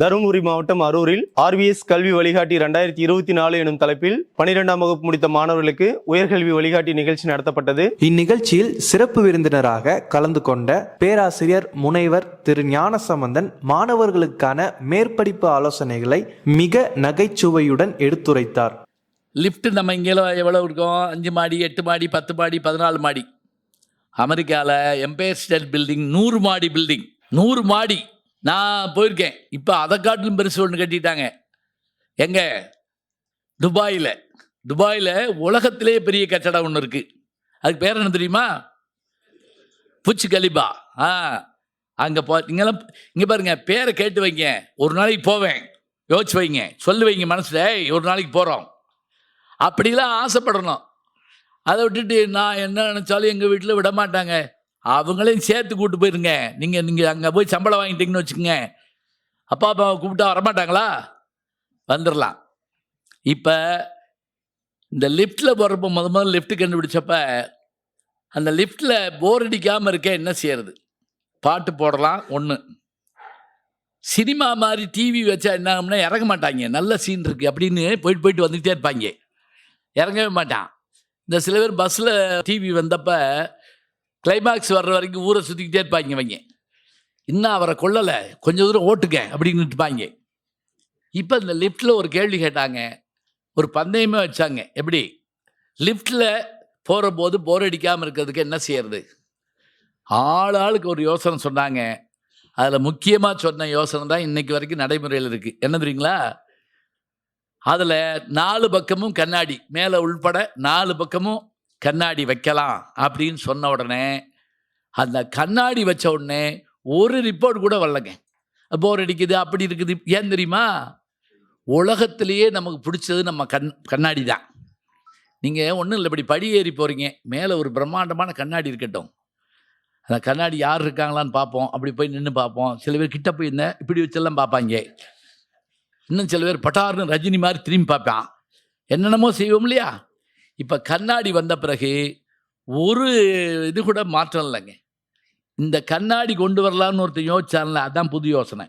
தருமபுரி மாவட்டம் அரூரில் ஆர்விஎஸ் கல்வி வழிகாட்டி ரெண்டாயிரத்தி இருபத்தி நாலு எனும் தலைப்பில் பனிரெண்டாம் வகுப்பு முடித்த மாணவர்களுக்கு உயர்கல்வி வழிகாட்டி நிகழ்ச்சி நடத்தப்பட்டது. இந்நிகழ்ச்சியில் சிறப்பு விருந்தினராக கலந்து கொண்ட பேராசிரியர் முனைவர் திரு ஞானசம்பந்தன் மாணவர்களுக்கான மேற்படிப்பு ஆலோசனைகளை மிக நகைச்சுவையுடன் எடுத்துரைத்தார். லிஃப்ட் நம்ம இங்கெல்லாம் எவ்வளோ இருக்கும்? அஞ்சு மாடி எட்டு மாடி பத்து மாடி பதினாலு மாடி. அமெரிக்காவில் எம்பையர் ஸ்டேட் பில்டிங் நூறு மாடி பில்டிங் நூறு மாடி. நான் போயிருக்கேன். இப்போ அதை காட்டிலும் பெருசு ஒன்று கட்டிட்டாங்க. எங்க? துபாயில். துபாயில் உலகத்திலே பெரிய கட்டடம் ஒன்று இருக்குது அதுக்கு பேர் என்ன தெரியுமா? புச்சு கலிபா. ஆ அங்கே போ இங்கெல்லாம் இங்கே பாருங்க பேரை கேட்டு வைங்க. ஒரு நாளைக்கு போவேன். யோசிச்சு வைங்க. சொல்லு வைங்க மனசில் ஒரு நாளைக்கு போகிறோம் அப்படிலாம் ஆசைப்படணும். அதை விட்டுட்டு நான் என்ன நினச்சாலும் எங்கள் வீட்டில் விட மாட்டாங்க அவங்களையும் சேர்த்து கூப்பிட்டு போயிருங்க. நீங்கள் நீங்கள் அங்கே போய் சம்பளம் வாங்கிட்டீங்கன்னு வச்சுக்கோங்க. அப்பா அப்பாவை கூப்பிட்டா வரமாட்டாங்களா? வந்துடலாம் இப்போ இந்த லிஃப்ட்டில் போகிறப்ப முத முதல்ல லிஃப்ட் கண்டுபிடிச்சப்ப அந்த லிஃப்ட்டில் போர் அடிக்காமல் இருக்க என்ன செய்யறது? பாட்டு போடலாம் ஒன்று சினிமா மாதிரி டிவி வச்சா என்ன ஆகும்னா இறங்க மாட்டாங்க. நல்ல சீன் இருக்குது அப்படின்னு போயிட்டு போயிட்டு வந்துகிட்டே இருப்பாங்க. இறங்கவே மாட்டான். இந்த சில பேர் பஸ்ஸில் டிவி வந்தப்போ கிளைமாக்ஸ் வர்ற வரைக்கும் ஊரை சுற்றிக்கிட்டே இருப்பாங்க இவங்க. இன்னும் அவரை கொள்ளலை கொஞ்சம் தூரம் ஓட்டுக்க அப்படின்னு இருப்பாங்க இப்போ இந்த லிஃப்ட்டில் ஒரு கேள்வி கேட்டாங்க. ஒரு பந்தயமே வச்சாங்க. எப்படி? லிஃப்ட்டில் போகிற போது போர் அடிக்காமல் இருக்கிறதுக்கு என்ன செய்யறது? ஆள் ஆளுக்கு ஒரு யோசனை சொன்னாங்க. அதில் முக்கியமாக சொன்ன யோசனை தான் இன்னைக்கு வரைக்கும் நடைமுறையில் இருக்குது என்ன தெரியுங்களா? அதில் நாலு பக்கமும் கண்ணாடி. மேலே உள்பட நாலு பக்கமும் கண்ணாடி வைக்கலாம் அப்படின்னு சொன்ன உடனே அந்த கண்ணாடி வச்ச உடனே ஒரு ரிப்போர்ட் கூட வரலங்க. போர் அடிக்குது அப்படி இருக்குது. ஏன் தெரியுமா? உலகத்திலேயே நமக்கு பிடிச்சது நம்ம கண் கண்ணாடி தான். நீங்கள் ஒன்றும் இல்லை இப்படி படி ஏறி போகிறீங்க மேலே ஒரு பிரம்மாண்டமான கண்ணாடி இருக்கட்டும். அந்த கண்ணாடி யார் இருக்காங்களான்னு பார்ப்போம். அப்படி போய் நின்று பார்ப்போம். சில பேர் கிட்ட போய் இருந்தேன் இப்படி வச்செல்லாம் பார்ப்பாங்க. இன்னும் சில பேர் பட்டார்னு ரஜினி மாதிரி திரும்பி பார்ப்பான். என்னென்னமோ செய்வோம் இல்லையா? இப்போ கண்ணாடி வந்த பிறகு ஒரு இது கூட மாற்றம் இல்லைங்க. இந்த கண்ணாடி கொண்டு வரலாம்னு ஒருத்தன் யோசிச்சான்ல அதான் புது யோசனை.